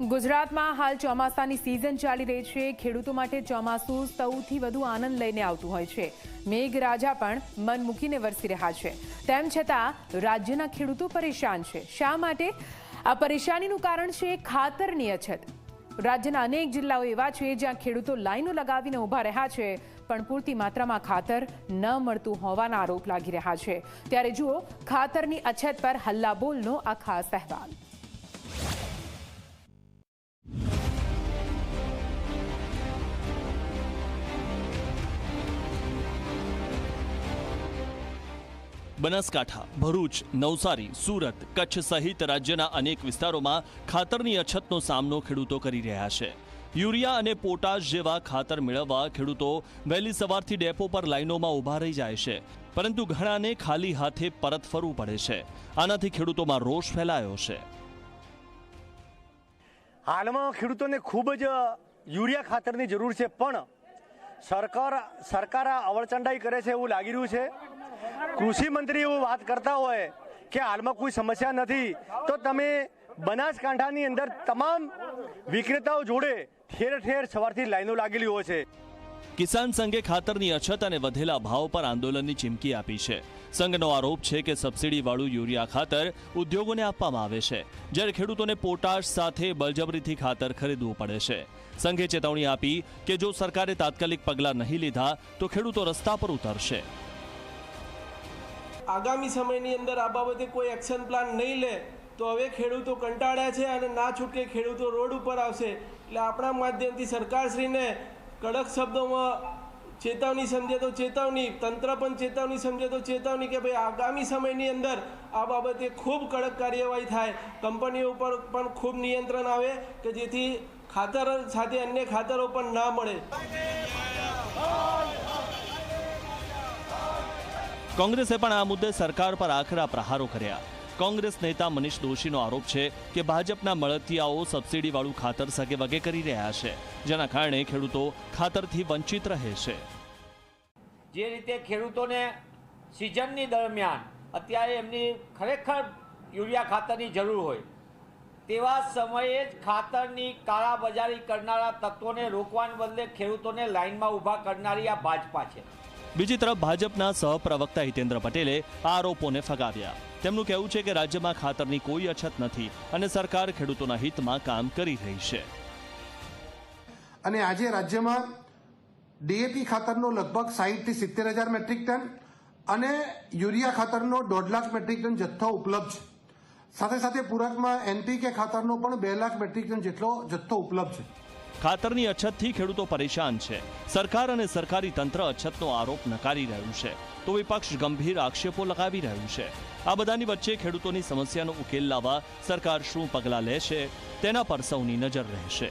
ગુજરાતમાં હાલ ચોમાસાની સિઝન ચાલી રહી છે. ખેડૂતો માટે ચોમાસું સૌથી વધુ આનંદ લઈને આવતું હોય છે. મેઘરાજા પણ મન મૂકીને વરસી રહ્યા છે. તેમ છતાં, રાજ્યના ખેડૂતો પરેશાન છે. શા માટે? આ પરેશાનીનું કારણ છે ખાતરની અછત. રાજ્યના અનેક જિલ્લાઓ એવા છે જ્યાં ખેડૂતો લાઈનો લગાવીને ઊભા રહ્યા છે, પણ પૂરતી માત્રામાં ખાતર ન મળતું હોવાના આરોપ લાગી રહ્યા છે. ત્યારે જુઓ, ખાતરની અછત પર હલ્લાબોલનો આ ખાસ અહેવાલ. બનાસકાંઠા, ભરૂચ, નવસારી, સુરત, કચ્છ સહિત રાજ્યના અનેક વિસ્તારોમાં ખાતરની અછતનો સામનો ખેડૂતો કરી રહ્યા છે. યુરિયા અને પોટાશ જેવા ખાતર મેળવવા ખેડૂતો વહેલી સવારથી ડેપો પર લાઈનોમાં ઊભા રહી જાય છે, પરંતુ ઘણાને ખાલી હાથે પરત ફરવું પડે છે. આનાથી ખેડૂતોમાં રોષ ફેલાયો છે. હાલમાં ખેડૂતોને ખૂબ જ યુરિયા ખાતરની જરૂર છે, પણ સરકાર સરકાર આ અવળચંડાઈ કરે છે એવું લાગી રહ્યું છે. કૃષિ મંત્રી એવું વાત કરતા હોય કે હાલમાં કોઈ સમસ્યા નથી, તો તમે બનાસકાંઠાની અંદર તમામ વિક્રેતાઓ જોડે ઠેર ઠેર સવારથી લાઈનો લાગેલી હોય છે. કિસાન સંઘે ખાતરની અછત અને વધેલા ભાવ પર આંદોલનની ચીમકી આપી છે. સંઘનો આરોપ છે કે સબસિડીવાળું યુરિયા ખાતર ઉદ્યોગોને આપવામાં આવે છે, જ્યારે ખેડૂતોને પોટાશ સાથે બળજબરીથી ખાતર ખરીદવું પડે છે. સંઘે ચેતવણી આપી કે જો સરકારે તાત્કાલિક પગલાં નહીં લીધા, તો ખેડૂતો રસ્તા પર ઉતરશે. આગામી સમયની અંદર આ બાબતે કોઈ એક્શન પ્લાન નહીં લે, તો હવે ખેડૂતો કંટાળ્યા છે અને ના છૂટકે ખેડૂતો રોડ ઉપર આવશે. એટલે આપણા માધ્યમથી સરકારશ્રીને કડક શબ્દોમાં ચેતવણી સમજે તો ચેતવણી, તંત્ર પણ ચેતવણી સમજે તો ચેતવણી કે ભાઈ આગામી સમયની અંદર આ બાબતે ખૂબ કડક કાર્યવાહી થાય. કંપનીઓ ઉપર પણ ખૂબ નિયંત્રણ આવે કે જેથી ખાતર સાથે અન્ય ખાતરો પણ ના મળે. કોંગ્રેસે પણ આ મુદ્દે સરકાર પર આકરા પ્રહારો કર્યા. કોંગ્રેસ નેતા મનીષ દોશીનો આરોપ છે કે ભાજપના મળતિયાઓ સબસિડીવાળું ખાતર સગે વગે કરી રહ્યા છે. જેના કારણે ખેડૂતો ખાતરથી વંચિત રહે છે. જે રીતે ખેડૂતોને સિઝનની દરમિયાન અત્યારે એમની ખરેખર યુરિયા ખાતરની જરૂર હોય, તેવા સમયે જ ખાતરની કાળાબજારી કરનારા તત્વોને રોકવાને બદલે ખેડૂતોને લાઇનમાં ઊભા કરનારી આ ભાજપા છે. બીજી તરફ ભાજપના સહપ્રવક્તા હિતેન્દ્ર પટેલે આરોપોને ફગાવ્યા. તેમનું કહેવું છે કે રાજ્યમાં ખાતરની કોઈ અછત નથી અને સરકાર ખેડૂતોના હિતમાં કામ કરી રહી છે. અને આજે રાજ્યમાં ડીએપી ખાતરનો લગભગ સાહીઠથી સિત્તેર હજાર મેટ્રિક ટન અને યુરિયા ખાતરનો દોઢ લાખ મેટ્રિક ટન જથ્થો ઉપલબ્ધ છે. સાથે સાથે પૂરકમાં એનપીકે ખાતરનો પણ બે લાખ મેટ્રિક ટન જેટલો જથ્થો ઉપલબ્ધ છે. ખાતરની અછતથી ખેડૂતો પરેશાન છે. સરકાર અને સરકારી તંત્ર અછતનો આરોપ નકારી રહ્યું છે. તો વિપક્ષ ગંભીર આક્ષેપો લગાવી રહ્યું છે. આ બધાની વચ્ચે ખેડૂતોની સમસ્યાનો ઉકેલ લાવવા સરકાર શું પગલાં લે છે તેના પર સૌની નજર રહેશે.